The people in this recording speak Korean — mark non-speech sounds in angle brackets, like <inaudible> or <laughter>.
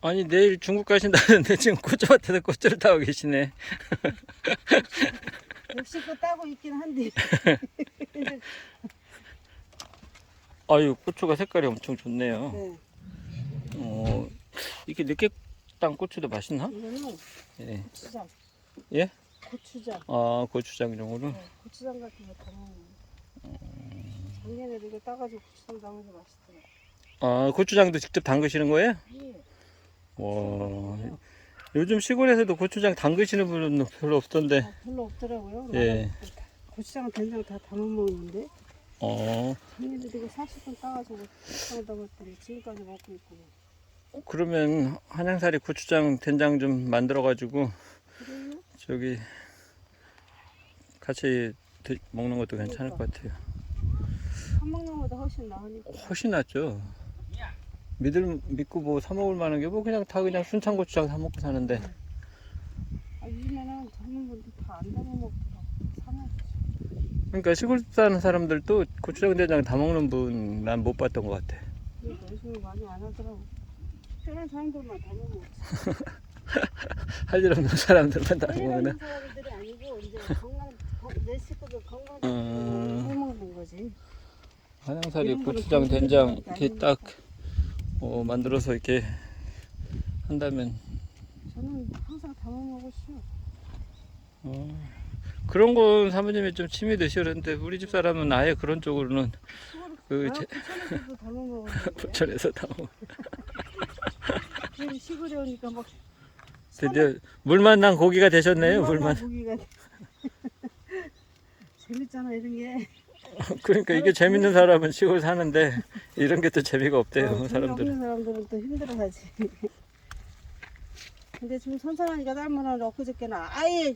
아니 내일 중국 가신다는데 <laughs> 지금 고추밭에서 고추를 따고 계시네. <laughs> 역시 그 따고 있긴 한데. <laughs> 아유 고추가 색깔이 엄청 좋네요. 네. 어 이렇게 늦게 땅 고추도 맛있나? 이거는 예. 고추장. 예? 고추장. 아 고추장용으로. 네, 고추장 같은 거 담아놓는. 작년에도 이거 따가지고 고추장 담아서 맛있더라고. 아 고추장도 직접 담그시는 거예요? 예. 와 요즘 시골에서도 고추장 담그시는 분은 별로 없던데. 아, 별로 없더라고요. 예. 고추장 된장 다 담아 먹는데 어 작년에도 이거 40분 따가지고 담았더니 지금까지 먹고 있고. 그러면 한양살이 고추장 된장 좀 만들어 가지고 그래요? 저기 같이 드- 먹는 것도 괜찮을 것 같아요. 사 먹는 것보다 훨씬 나으니까. 훨씬 낫죠. 믿을 믿고 뭐 사 먹을 만한 게 뭐 그냥 다 그냥 순창 고추장 사 먹고 사는데 아, 요즘에는 젊은 분들 다안 담아 먹더라고. 사면 그러니까 시골 사는 사람들도 고추장 된장 다 먹는 분 난 못 봤던 것 같아. 요즘에 많이 안 하더라고. 특별한 사람들만 담아 먹어. <laughs> 할 일 없는 사람들만 다 일하는 먹는. 사람들이 아니고 이제 건강 건- 내 식구들 건강 음. 해 먹는 거지. 한양살이 고추장 된장 하는 게 이렇게 아니니까. 딱 어, 만들어서 이렇게 한다면 저는 항상 담아 먹었어요. 어, 그런 건 사모님이 좀 취미 드시는데 우리 집 사람은 아예 그런 쪽으로는 그 아, 제- 부천에서도 담아 먹었는데. <laughs> 부천에서 다 먹. 여기 시골에 오니까 막 드디어 물 만 난 고기가 되셨네요. 물 만. 고기가 <laughs> 재밌잖아 이런 게. <laughs> 그러니까 이게 재밌는 사람은 시골 사는데 이런 게 또 재미가 없대요. 어, 사람들은. 사람들은 또 힘들어하지. 근데 지금 선선하니까 땀을 엊그저께는 아예